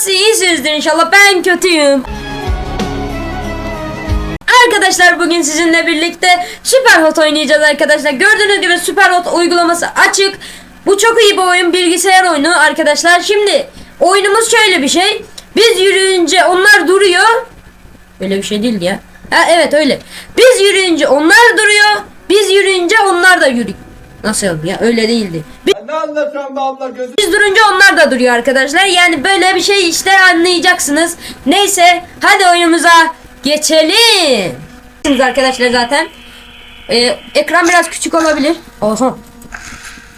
Nasıl iyisinizdir inşallah ben kötüyüm. Arkadaşlar bugün sizinle birlikte Superhot oynayacağız arkadaşlar. Gördüğünüz gibi Superhot uygulaması açık. Bu çok iyi bir oyun bilgisayar oyunu arkadaşlar. Şimdi oyunumuz şöyle bir şey. Biz yürüyünce onlar duruyor. Öyle bir şey değildi ya. Ha evet öyle. Biz yürüyünce onlar duruyor. Biz yürüyünce onlar da yürüyor. Nasıl ya öyle değildi. Biz Ne anlatıyorsun be abla gözü? biz durunca onlar da duruyor arkadaşlar. Yani böyle bir şey işte anlayacaksınız. Neyse hadi oyunumuza geçelim. Arkadaşlar zaten Ee, ekran biraz küçük olabilir. Oha.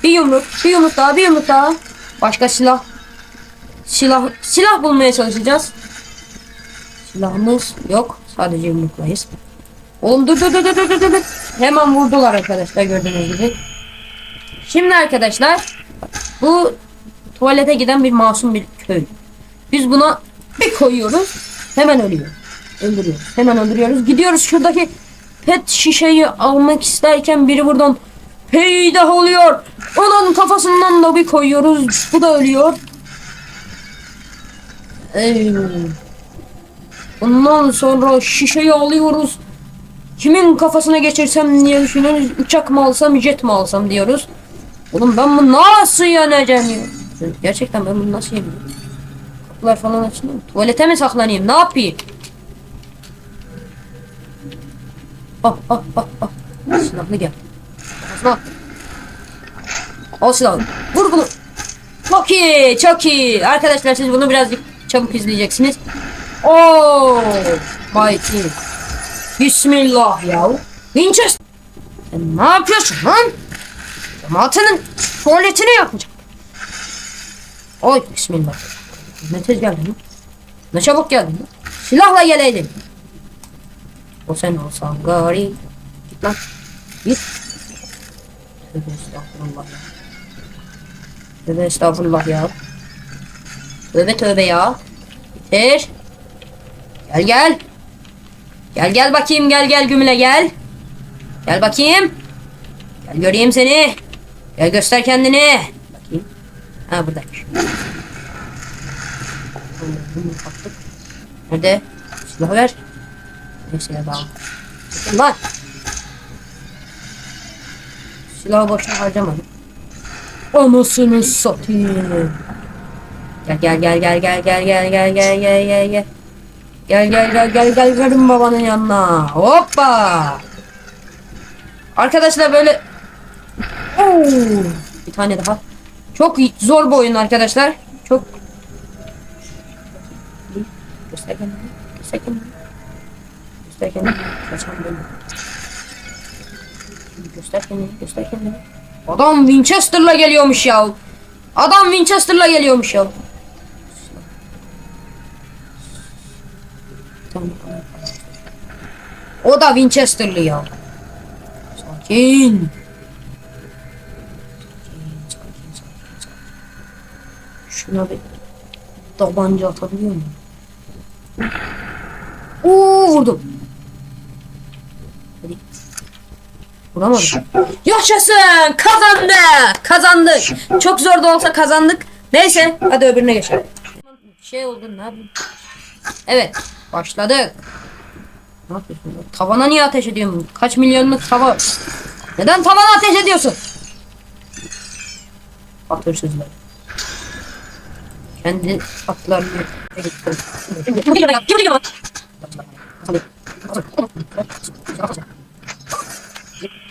Bir yumruk, bir yumruk daha, bir yumruk daha. Başka silah. Silah silah bulmaya çalışacağız. Silahımız yok. Sadece yumruklayız. Oğlum dur dur dur dur dur dur. Hemen vurdular arkadaşlar gördüğünüz gibi. Şimdi arkadaşlar bu tuvalete giden bir masum bir köy. Biz buna bir koyuyoruz. Hemen ölüyor. Öldürüyoruz. Hemen öldürüyoruz. Gidiyoruz şuradaki pet şişeyi almak isterken biri buradan peydah oluyor. Onun kafasından da bir koyuyoruz. Bu da ölüyor. Ondan sonra şişeyi alıyoruz. Kimin kafasına geçirsem diye düşünüyoruz. Uçak mı alsam, jet mi alsam diyoruz. Oğlum ben bunu nasıl yeneceğim ya? Gerçekten ben bunu nasıl yeneceğim? Kapılar falan açılıyor mu? Tuvalete mi saklanayım? Ne yapayım? Ah ah ah ah. Silahlı gel. Kafasına. Al silahı. Vur bunu. Çok iyi, çok iyi. Arkadaşlar siz bunu birazcık çabuk izleyeceksiniz. Oo, mighty. Bismillah ya. Winchester. Sen ne yapıyorsun lan? Cemaatinin tuvaletini yapacak. Oy bismillah. Ne tez geldin lan? Ne çabuk geldin lan? Silahla geleydin. O sen olsan gari. Git lan. Git. Tövbe estağfurullah ya. Tövbe estağfurullah ya. Tövbe tövbe ya. Bitir. Gel gel. Gel gel bakayım gel gel gümüle gel. Gel bakayım. Gel göreyim seni. Gel göster kendini. Bakayım. Ha buradaymış. Bunu kaptık. Nerede? Silahı ver. Neyse ya daha. Bakın lan. Silahı boşuna harcamadım. Anasını satayım. Gel gel gel gel gel gel gel gel gel gel gel gel. Gel gel gel gel gel gelin babanın yanına. Hoppa. Arkadaşlar böyle Bir tane daha. Çok zor bir oyun arkadaşlar. Çok Göster kendini. Göster kendini. Göster kendini. Kaçan benim. Göster kendini. Göster kendini. Adam Winchester'la geliyormuş ya. Adam Winchester'la geliyormuş ya. O da Winchester'lı ya. Sakin. Şuna bir tabanca atabiliyor muyum? Oo vurdum. Hadi. Vuramadım. Yaşasın! Kazandık! Kazandık. Çok zor da olsa kazandık. Neyse hadi öbürüne geçelim. Şey oldu ne yapayım? Evet başladık. Ne yapıyorsun? Tavana niye ateş ediyorsun? Kaç milyonluk tava? Neden tavana ateş ediyorsun? Kendi atlarını gittim. Kim geliyor bak? Kim geliyor bak? Hadi.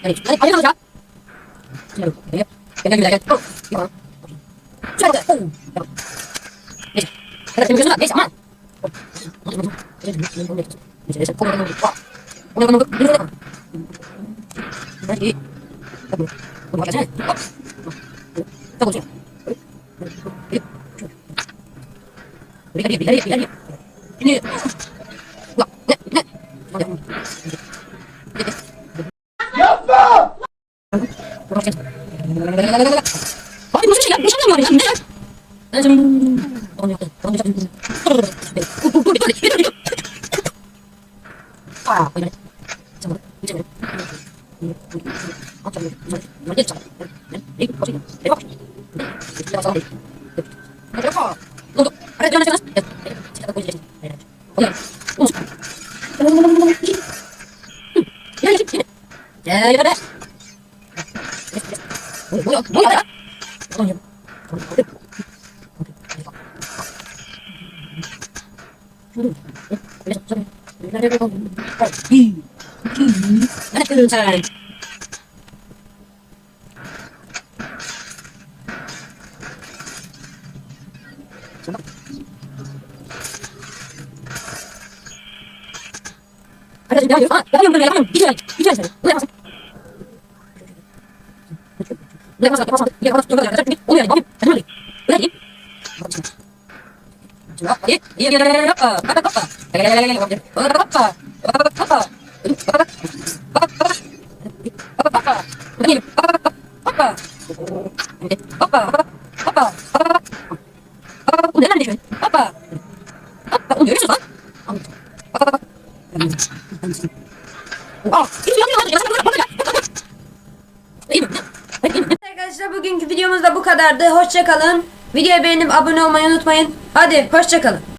Hadi. Hadi. Hadi. yapma! 아니 무슨 시간 무슨 말이야 근데 나 지금 어느 어떤 어느 작은 우리 빨리 빨리 빨리 아 빨리 잠깐 이제 뭐 아참 이제 참 이거 어디 내가 내가 사 내가 사 너도 잘 sen. Buraya basın. Buraya basın. Basın. Ya basın. Yok ya. Oluyor. Bakayım. Hadi hadi. Buraya gideyim. Şimdi hop. Hadi. Gel gel gel. Hoppa. Hoppa hoppa. Gel gel gel gel. Hoppa. Hoppa. Hoppa hoppa. Hoppa hoppa. Hoppa hoppa. Hoppa. Hadi. Hoppa hoppa. Hoppa. Hoppa. Hoppa. Bu nereden düşüyor? Hoppa. Hoppa. Onu görüyorsunuz lan. Lan. İyi mi? İyi mi? Arkadaşlar bugünkü videomuz da bu kadardı. Hoşça kalın. Videoyu beğenip abone olmayı unutmayın. Hadi hoşça kalın.